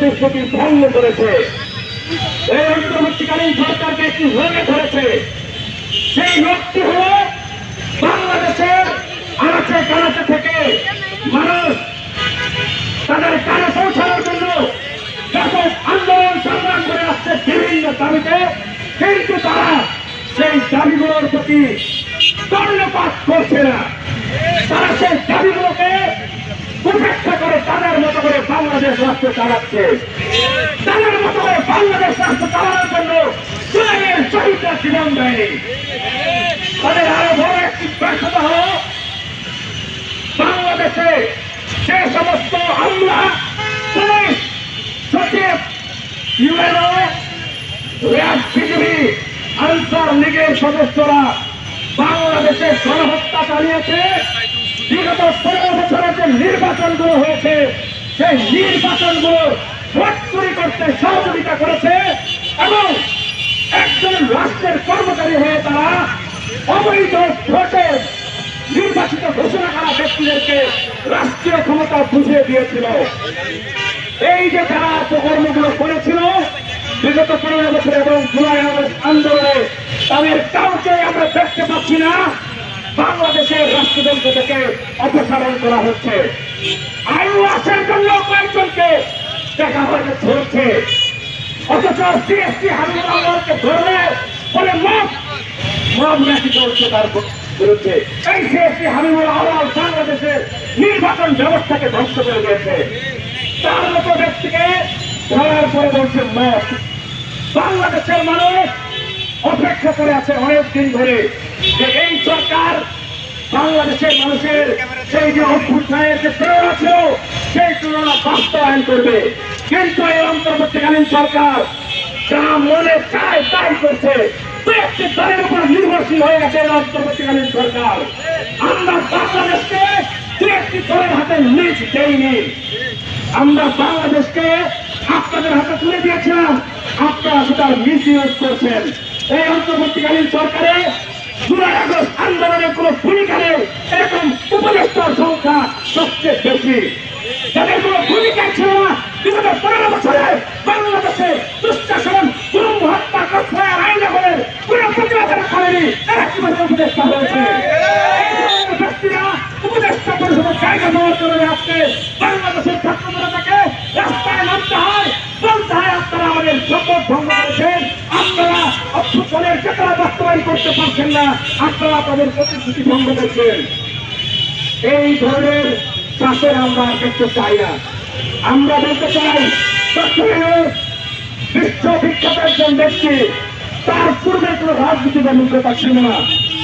প্রতিশ্রুতি ভঙ্গ করেছে। এই অন্তর্বর্তীকালীন সরকারকে একটি রোগে ধরেছে। সেই রোগটি হল বাংলাদেশের আনাচে কানাচে থেকে মানুষ তাদের কানে পৌঁছানোর জন্য ব্যাপক আন্দোলন সংগ্রাম করে আসছে বিভিন্ন দাবিতে। কিন্তু তারা সেই দাবিগুলোর প্রতি কর্ণপাত করছে না। তারা সেই দাবিগুলোকে উপেক্ষা করে তাদের মতো করে বাংলাদেশ রাষ্ট্র চালাচ্ছে। তাদের মতো বাংলাদেশ রাষ্ট্র চালানোর জন্য জুলাইয়ের শহীদরা জীবন দেয়নি। তাদের আরও বড় একটি ব্যর্থতা হল, বাংলাদেশে যে সমস্ত হামলা, পুলিশ, সচিব, ইউএনও, র্যাব বিজেপি আনসার লীগের সদস্যরা বাংলাদেশে গণহত্যা চালিয়েছে। বিগত পনেরো বছরের যে নির্বাচনগুলো হয়েছে সেই নির্বাচনগুলো ভোট চুরি করতে সহযোগিতা করেছে এবং একজন রাষ্ট্রের কর্মচারী হয়ে তারা অবৈধ ভোটে নির্বাচিত ঘোষণা করা ব্যক্তিদেরকে রাষ্ট্রীয় ক্ষমতা বুঝিয়ে দিয়েছিল। এই যে যারা অপকর্মগুলো করেছিল, বিগত পনেরো বছর এবং জুলাই আন্দোলনে তাদের কাউকে আমরা দেখতে পাচ্ছি না। বাংলাদেশের রাষ্ট্রযন্ত্র থেকে অপসারণ করা হচ্ছে। আয়ু আসার জন্য কয়েকজনকে দেখা হয়তো ধরছে। অথচ সিএসসি হাবিবুল আল্লাহকে ধরলে বলে মত মত নাকি চলছে তার ধ্বংস করে তার বাংলাদেশের মানুষ অপেক্ষা করে আছে অনেক দিন ধরে। যে এই সরকার বাংলাদেশের মানুষের সেই যে অভ্যুত্থানের যে প্রেরণা ছিল, সেই প্রেরণা বাস্তবায়ন করবে। কিন্তু এই অন্তর্বর্তীকালীন সরকার যা মনে চায় তাই করছে। দু একটি দলের উপর নির্ভরশীল হয়ে গেছে অন্তর্বর্তীকালীন সরকার। আমরা বাংলাদেশকে দু একটি দলের হাতে নিজ দেইনি। আমরা বাংলাদেশকে আপনাদের হাতে তুলে দিয়েছিলাম। আপনারা সেটা মিস ইউজ করছেন। এই অন্তর্বর্তীকালীন সরকারে জুলাই আগস্ট আন্দোলনের কোন ভূমিকা নেই। এরকম উপদেষ্টার সংখ্যা সবচেয়ে বেশি। যাদের কোন ভূমিকা ছিল না বিগত পনেরো বছরে বাংলাদেশে দুঃশাসন গুরুম হত্যা কসবায় আইন করে কোন প্রতিবাদের করেনি। এরা কীভাবে উপদেষ্টা হয়েছে? উপদেষ্টা পরিষদের জায়গা দেওয়ার কারণে আজকে বাংলাদেশের ছাত্র অভ্যুত্থানের তারা বাস্তবায়ন করতে পারছেন না, আপনারা তাদের প্রতিশ্রুতি ভঙ্গ করছেন। এই ধরনের চাষের আমরা করতে চাই না। আমরা বলতে চাই বিশ্ববিখ্যাত একজন ব্যক্তি, তার পূর্বে কোনো রাজনীতির অভিজ্ঞতা ছিল না।